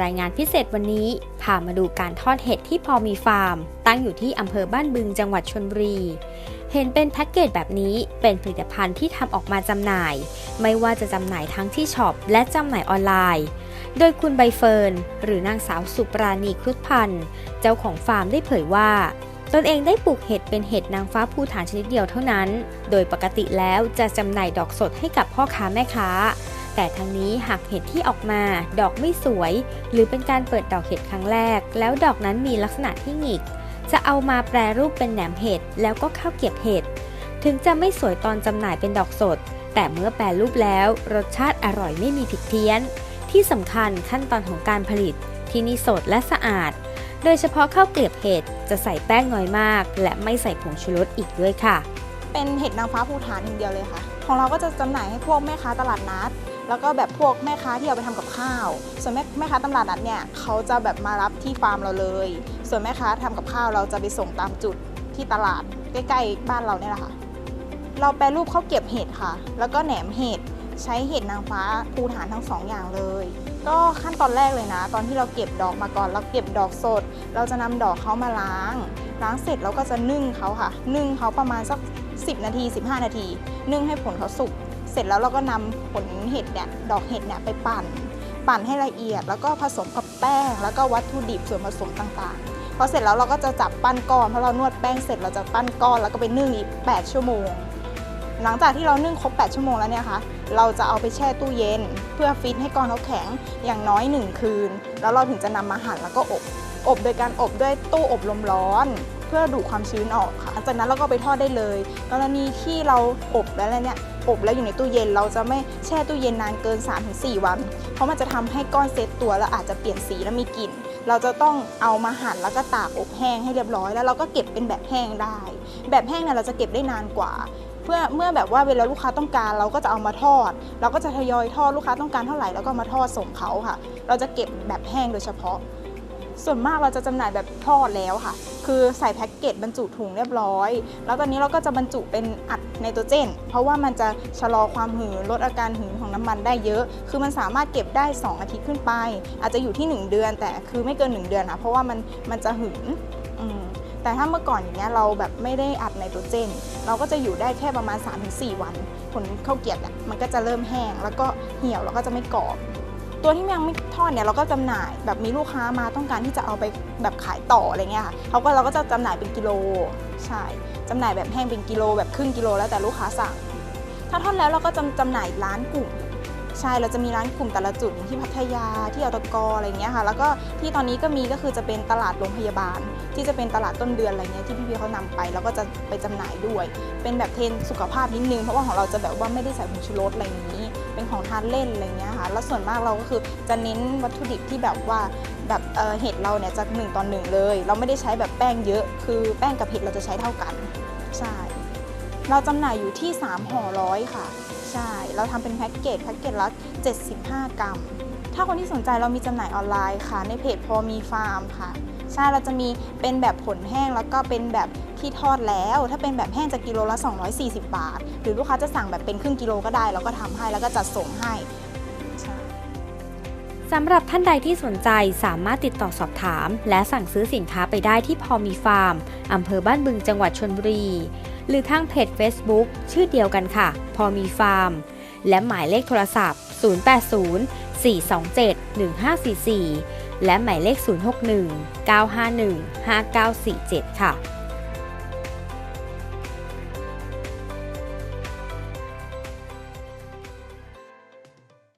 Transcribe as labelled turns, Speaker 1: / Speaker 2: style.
Speaker 1: รายงานพิเศษวันนี้พามาดูการทอดเห็ดที่พอมีฟาร์ม ตั้งอยู่ที่อำเภอบ้านบึงจังหวัดชนบุรี เห็นเป็นแพ็กเกจแบบนี้เป็นผลิตภัณฑ์ที่ทำออกมาจำหน่าย ไม่ว่าจะจำหน่ายทั้งที่ช็อปและจำหน่ายออนไลน์ โดยคุณใบเฟิร์น หรือนางสาวสุปราณีครุฑพันธ์เจ้าของฟาร์มได้เผยว่าตนเองได้ปลูกเห็ดเป็นเห็ดนางฟ้าภูฐานชนิดเดียวเท่านั้น โดยปกติแล้วจะจำหน่ายดอกสดให้กับพ่อค้าแม่ค้า แต่ทั้งนี้หากเห็ดที่ออกมา ดอกไม่สวย หรือเป็นการเปิดดอกเห็ดครั้งแรก แล้วดอกนั้นมีลักษณะที่หงิก จะเอามาแปรรูปเป็นแหนมเห็ดแล้วก็ข้าวเกรียบเห็ดถึงจะไม่สวยตอนจำหน่ายเป็นดอกสด แต่เมื่อแปรรูปแล้ว รสชาติอร่อยไม่มีผิดเพี้ยน ที่สำคัญขั้นตอนของการผลิต ที่นี่สดและสะอาด โดยเฉพาะข้าวเกลียบเห็ดจะใส่แป้งน้อยมาก และไม่ใส่ผงชูรสอีกด้วยค่ะ
Speaker 2: เป็นเห็ดนางฟ้าภูฐานอย่างเดียวเลยค่ะ ของเราก็จะจำหน่ายให้พวกแม่ค้าตลาดนัด แล้วก็แบบพวกแม่ค้าที่เอาไปทำกับข้าว ส่วนแม่แม่ค้าตลาดนัดเนี่ยเขาจะแบบมารับที่ฟาร์มเราเลย ส่วนแม่ค้าทำกับข้าวเราจะไปส่งตามจุดที่ตลาดใกล้ๆบ้านเราเนี่ยแหละค่ะ เราแปรรูปข้าวเกรียบเห็ดค่ะ แล้วก็แหนมเห็ดใช้เห็ดนางฟ้าภูฐานทั้งสองอย่างเลย ก็ขั้นตอนแรกเลยนะ ตอนที่เราเก็บดอกมาก่อนเราเก็บดอกสด เราจะนำดอกเขามาล้าง ล้างเสร็จเราก็จะนึ่งเขาค่ะ นึ่งเขาประมาณสัก 10 นาที 15 นาที นึ่งให้ผลเขาสุก ร็จแล้วเราก็นำผลเห็ดเนี่ยดอกเห็ดเนี่ยไปปั่น ปั่นให้ละเอียด แล้วก็ผสมกับแป้ง แล้วก็วัตถุดิบส่วนผสมต่างๆพอเสร็จแล้วเราก็จะจับปั้นก้อนเพราะเรานวดแป้งเสร็จเราจะปั้นก้อนแล้วก็ไปนึ่งอีก 8 ชั่วโมง หลังจากที่เรานึ่งครบ 8 ชั่วโมงแล้วเนี่ยค่ะเราจะเอาไปแช่ตู้เย็น เพื่อฟิตให้ก้อนเขาแข็งอย่างน้อย 1 คืน แล้วเราถึงจะนำมาหั่นแล้วก็อบอบโดยการอบด้วยตู้อบลมร้อน เพื่อดูดความชื้นออกค่ะ จากนั้นเราก็ไปทอดได้เลย กรณีที่เราอบแล้วเนี่ย อบแล้วอยู่ในตู้เย็น เราจะไม่แช่ตู้เย็นนานเกิน 3-4 วัน เพราะมันจะทำให้ก้อนเซตตัวแล้วอาจจะเปลี่ยนสีและมีกลิ่นเราจะต้องเอามาหั่นแล้วก็ตากอบแห้งให้เรียบร้อย แล้วเราก็เก็บเป็นแบบแห้งได้ แบบแห้งเนี่ยเราจะเก็บได้นานกว่า เพื่อเมื่อแบบว่าเวลาลูกค้าต้องการเราก็จะเอามาทอด เราก็จะทยอยทอดลูกค้าต้องการเท่าไหร่แล้วก็มาทอดส่งเขาค่ะ เราจะเก็บแบบแห้งโดยเฉพาะ ส่วนมากเราจะจำหน่ายแบบทอดแล้วค่ะ คือใส่แพ็กเกจบรรจุถุงเรียบร้อย แล้วตอนนี้เราก็จะบรรจุเป็นอัดไนโตรเจน เพราะว่ามันจะชะลอความหืนลดอาการหืนของน้ำมันได้เยอะ คือมันสามารถเก็บได้ 2 อาทิตย์ขึ้นไป อาจจะอยู่ที่ 1 เดือน แต่คือไม่เกิน 1 เดือนนะเพราะว่ามันมันจะหืนแต่ถ้าเมื่อก่อนอย่างเงี้ยเราแบบไม่ได้อัดไนโตรเจน เราก็จะอยู่ได้แค่ประมาณ 3-4 วัน ผลข้าวเกียบเนี่ยมันก็จะเริ่มแห้งแล้วก็เหี่ยวแล้วก็จะไม่กรอบ ตัวที่ยังไม่ทอดเนี่ยเราก็จำหน่ายแบบมีลูกค้ามาต้องการที่จะเอาไปแบบขายต่ออะไรเงี้ยค่ะเขาก็เราก็จะจำหน่ายเป็นกิโลใช่จำหน่ายแบบแห้งเป็นกิโลแบบครึ่งกิโลแล้วแต่ลูกค้าสั่ง ถ้าทอดแล้วเราก็จำจำหน่ายร้านกลุ่ม ใช่เราจะมีร้านกลุ่มแต่ละจุดอย่างที่พัทยาที่อตกอะไรเงี้ยค่ะ แล้วก็ที่ตอนนี้ก็มีก็คือจะเป็นตลาดโรงพยาบาล ที่จะเป็นตลาดต้นเดือนอะไรเงี้ยที่พี่ๆเขานำไป แล้วก็จะไปจำหน่ายด้วย เป็นแบบเทรนสุขภาพนิดนึงเพราะว่าของเราจะแบบว่าไม่ได้ใส่ผงชูรสอะไรอย่างนี้ เป็นของทานเล่นอะไรเงี้ยค่ะแล้วส่วนมากเราก็คือจะเน้นวัตถุดิบที่แบบว่าแบบเอ่อเห็ดเราเนี่ยจะหนึ่งต่อหนึ่งเลย เราไม่ได้ใช้แบบแป้งเยอะ คือแป้งกับเห็ดเราจะใช้เท่ากันใช่ เราจำหน่ายอยู่ที่ 3ห่อร้อยค่ะ ใช่ เราทำเป็นแพ็กเกจแพ็กเกจละ75 กรัม ถ้าคนที่สนใจเรามีจำหน่ายออนไลน์ค่ะ ในเพจพอมีฟาร์มค่ะ ใช่ เราจะมีเป็นแบบผลแห้งแล้วก็เป็นแบบที่ทอดแล้ว ถ้าเป็นแบบแห้งจะกิโลละ 240 บาท หรือลูกค้าจะสั่งแบบเป็นครึ่งกิโลก็ได้ เราก็ทำให้แล้วก็จัดส่งให้
Speaker 1: สำหรับท่านใดที่สนใจสามารถติดต่อสอบถาม และสั่งซื้อสินค้าไปได้ที่พอมีฟาร์มอำเภอบ้านบึงจังหวัดชนบุรี หรือทางเพจ Facebook ชื่อเดียวกันค่ะ พอมีฟาร์ม และหมายเลขโทรศัพท์ 080 427 1544 และหมายเลข 061 951 5947 ค่ะ